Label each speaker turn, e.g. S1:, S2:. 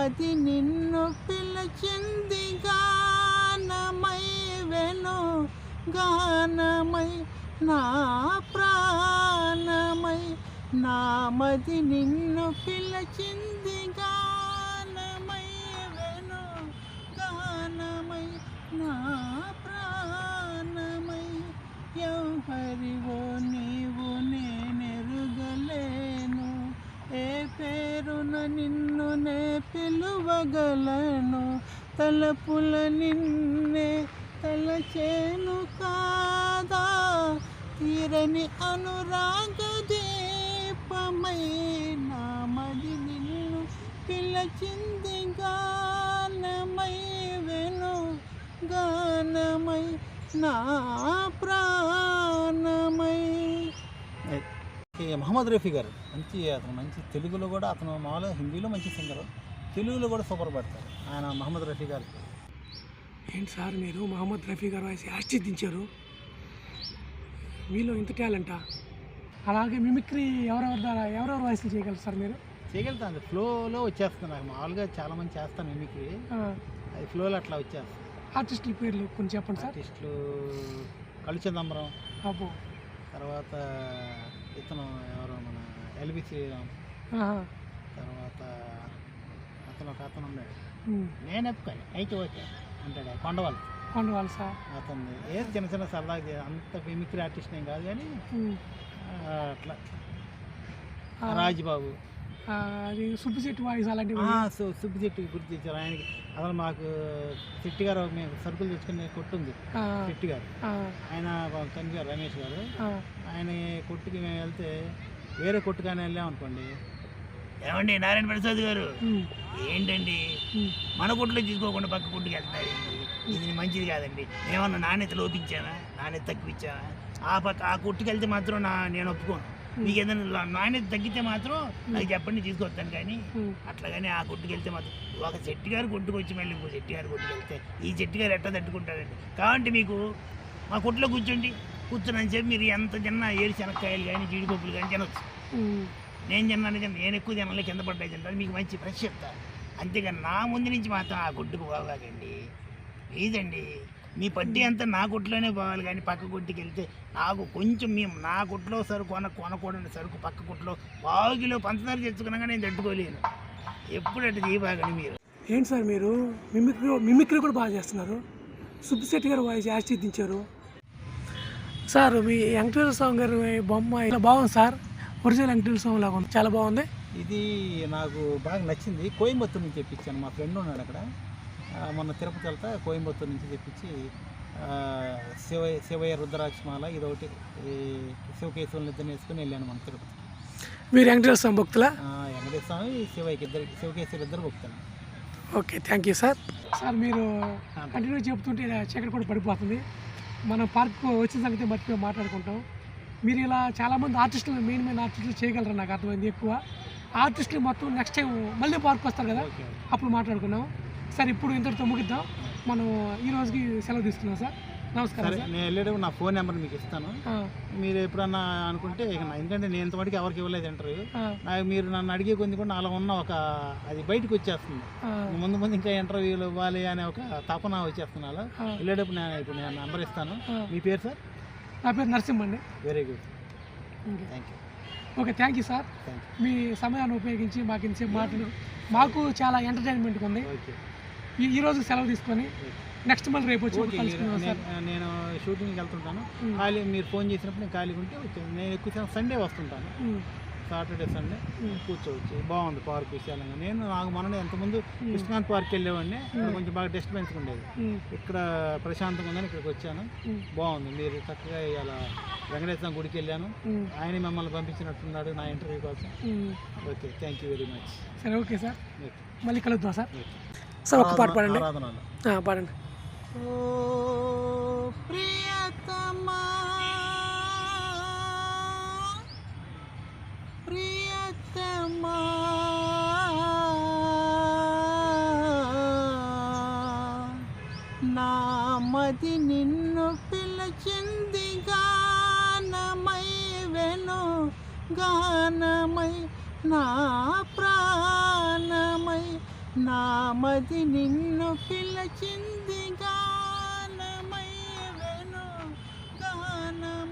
S1: మది నిన్ను పిలిచింది గానమై వెను గానమై నా ప్రాణమై. నా మది నిన్ను పిలిచింది గానమై వెను గానమై నా ప్రాణమై. ఎవరివో నీవు నేనెరుగలేను ఏ పేరున నిన్ను నిన్నునే పిలువగలను. తలపుల నిన్నే తలచేను కాదా? తీరని అనురాగ దీపమై నామది నిన్ను పిలచింది గానమై వెను. గానమై నా ప్రాణమై ఈ మహమ్మద్ రఫీ గారు. మంచి అతను మంచి తెలుగులో కూడా అతను మామూలుగా హిందీలో మంచి సింగర్. తెలుగులో కూడా సూపర్ పడతారు. ఆయన మహమ్మద్ రఫీ గారు.
S2: ఏంటి సార్ మీరు మహమ్మద్ రఫీ గారు వాయిస్ ఆశ్చర్యించారు? మీలో ఇంత టాలెంటా? అలాగే మిమిక్రీ ఎవరెవరి ద్వారా ఎవరెవరు వాయిస్లు చేయగలరు సార్ మీరు?
S1: చేయగలుగుతాను ఫ్లోలో వచ్చేస్తుంది నాకు. మామూలుగా చాలా మంది చేస్తాను మీకు అది ఫ్లోలో అట్లా వచ్చేస్తుంది.
S2: ఆర్టిస్టుల పేర్లు కొన్ని చెప్పండి సార్.
S1: ఆర్టిస్టులు కళ్ళు తర్వాత ఇతను ఎవరు? మన ఎల్బి శ్రీరామ్. తర్వాత అతను ఒక అతను ఉన్నాడు. నేను ఎప్పుకోను అయితే ఓకే అంటాడు. కొండవాళ్ళు
S2: కొండవాళ్ళు సార్.
S1: అతను ఏదో చిన్న చిన్న సరదాగా చే- అంత మిమిక్రీ ఆర్టిస్ట్ ఏం కాదు కానీ అట్లా. రాజుబాబు.
S2: అది సుబ్బిశెట్టి వాయిస్ అలాంటివి
S1: సుబ్బిశెట్టి గుర్తు తెచ్చారు ఆయనకి అసలు మాకు శెట్టి గారు మేము సరుకులు తెచ్చుకునే కొట్టు ఉంది. శెట్టి గారు. ఆయన కనిపారు రమేష్ గారు. ఆయన కొట్టుకి మేము వెళ్తే వేరే కొట్టు కానీ వెళ్ళాం అనుకోండి. ఏమండి నారాయణ ప్రసాద్ గారు? ఏంటండి. మన కొట్లో తీసుకోకుండా పక్క కొట్టుకు వెళ్తారండి ఇది మంచిది కాదండి. ఏమన్నా నాణ్యత లోపించానా? నాణ్యత తక్కువిచ్చానా? ఆ పక్క ఆ కొట్టుకు వెళ్తే మాత్రం నా నేను ఒప్పుకోను. మీకు ఏదైనా నాణ్యత తగ్గితే మాత్రం నాకు చెప్పండి తీసుకొస్తాను కానీ
S2: ఉమ్.
S1: అట్లాగని ఆ కొట్టుకు వెళ్తే మాత్రం ఒక చెట్టు గారు కొట్టుకు వచ్చి మళ్ళీ ఇంకో చెట్టు గారు కొట్టుకు వెళ్తే ఈ చెట్టు గారు ఎట్లా తట్టుకుంటారండి కాబట్టి మీకు మా కొట్లో కూర్చోండి. కూర్చుని చెప్పి మీరు ఎంత తిన్నా ఏడు శనక్కాయలు కానీ జీడిపప్పులు కానీ తినొచ్చు. నేను తిన్నాను కానీ నేను ఎక్కువ తినాలి కింద పడ్డాయి తింటాను. మీకు మంచి ఫ్రెష్ చెప్తా. అంతేగాని నా ముందు నుంచి మాత్రం ఆ కొట్టుకు పోగాకండి లేదండి. మీ పట్టి అంతా నా కొట్టులోనే పోవాలి కానీ పక్క కొట్టుకి వెళ్తే నాకు కొంచెం మేము నా కొట్లో సరుకు కొన కొనకూడని సరుకు పక్క కొట్లో బాగిలో పంచదార తెచ్చుకున్నా నేను తట్టుకోలేను. ఎప్పుడంటే చేయబాగండి మీరు?
S2: ఏంటి సార్ మీరు? మిమిక్రీ మిమిక్రీ కూడా బాగా చేస్తున్నారు. సుబ్బిశెట్టి గారు వాయిస్ ఆశ్చర్యించారు సార్ మీ వెంకటేశ్వర స్వామి గారి బొమ్మ ఇలా బాగుంది సార్. ఒరిజినల్ వెంకటేశ్వర స్వామి లాగా ఉంది. చాలా బాగుంది.
S1: ఇది నాకు బాగా నచ్చింది. కోయంబత్తూరు నుంచి తెప్పించాను. మా ఫ్రెండ్ ఉన్నాడు అక్కడ. మొన్న తిరుపతి వెళ్తా కోయంబత్తూరు నుంచి తెప్పించి ఆ, శివయ్య శివయ్య రుద్రాక్షమాల ఇదొకటి ఈ శివకేశ్వరుని ఇద్దరిని వేసుకుని వెళ్ళాను మన తిరుపతి
S2: మీరు వెంకటేశ్వర స్వామి భక్తులా?
S1: ఆ, వెంకటేశ్వర స్వామి శివయ్యకి ఇద్దరు శివకేశ్వరు ఇద్దరు భక్తులు.
S2: Okay thank you sir. Sir మీరు కంటిన్యూ చెప్తుంటే చీకటి కూడా పడిపోతుంది. మనం పార్క్ వచ్చిన సంగతి మర్చిపోయి మాట్లాడుకుంటాం. మీరు ఇలా చాలామంది ఆర్టిస్టులు మెయిన్ మెయిన్ ఆర్టిస్టులు చేయగలరు నాకు అర్థమైంది ఎక్కువ. ఆర్టిస్టులు మొత్తం నెక్స్ట్ టైం మళ్ళీ పార్క్ వస్తారు కదా అప్పుడు మాట్లాడుకున్నాం సార్ ఇప్పుడు ఇంతటితో ముగిద్దాం. మనం ఈ రోజుకి సెలవు తీసుకున్నాం సార్. నమస్కారం
S1: సరే నేను వెళ్ళేటప్పుడు నా ఫోన్ నెంబర్ మీకు ఇస్తాను. మీరు ఎప్పుడన్నా అనుకుంటే ఇక నా- ఎందుకంటే నేను ఇంతవరకు ఎవరికి ఇవ్వలేదు ఇంటర్వ్యూ. నాకు మీరు నన్ను అడిగే కొంది కూడా నాలో ఉన్న ఒక అది బయటకు వచ్చేస్తుంది. ముందు ముందు ఇంకా ఇంటర్వ్యూలు ఇవ్వాలి అనే ఒక తపన వచ్చేస్తుంది అలా. వెళ్ళేటప్పుడు నేను ఇప్పుడు నేను నంబర్ ఇస్తాను. మీ పేరు సార్?
S2: నా పేరు నరసింహ అండి.
S1: Very good. Thank you
S2: okay thank you sir మీ సమయాన్ని ఉపయోగించి మాకు మాట్లాడు మాకు చాలా ఎంటర్టైన్మెంట్గా ఉంది.
S1: ఓకే
S2: ఈ రోజు సెలవు తీసుకొని నెక్స్ట్ మళ్ళీ రేపు వచ్చి కలుసుకుందాం సార్.
S1: నేను- షూటింగ్కి వెళ్తుంటాను.
S2: ఉమ్.
S1: ఖాళీ మీరు ఫోన్ చేసినప్పుడు నేను ఖాళీగా ఉంటే వచ్చే నేను ఎక్కువ సండే వస్తుంటాను. సాటర్డే సండే
S2: ఉమ్,
S1: కూర్చోవచ్చు. బాగుంది పార్క్ విశాలంగా నేను నాకు మొన్న ఎంతమంది కృష్ణాంత్ పార్క్ వెళ్ళేవాడిని. కొంచెం బాగా డిస్టర్బెన్స్ ఉండేది. ఇక్కడ ప్రశాంతంగా ఉందని ఇక్కడికి వచ్చాను. బాగుంది. మీరు చక్కగా ఇలా వెంకటేశ్వర గుడికి వెళ్ళాను. ఆయన మిమ్మల్ని పంపించినట్టున్నాడు నా ఇంటర్వ్యూ కోసం. Okay thank you very much
S2: సరే ఓకే సార్ మళ్ళీ కలుద్దాం సార్ సార్ ఒక్క పాట పాడండి. పాడండి.
S1: ఓ ప్రియతమా ప్రియతమా నా మది నిన్ను పిలిచింది గానమై వెను గానమై నా ప్రాణమై నామది నిన్ను పిలచింది గానమై వెను గానమై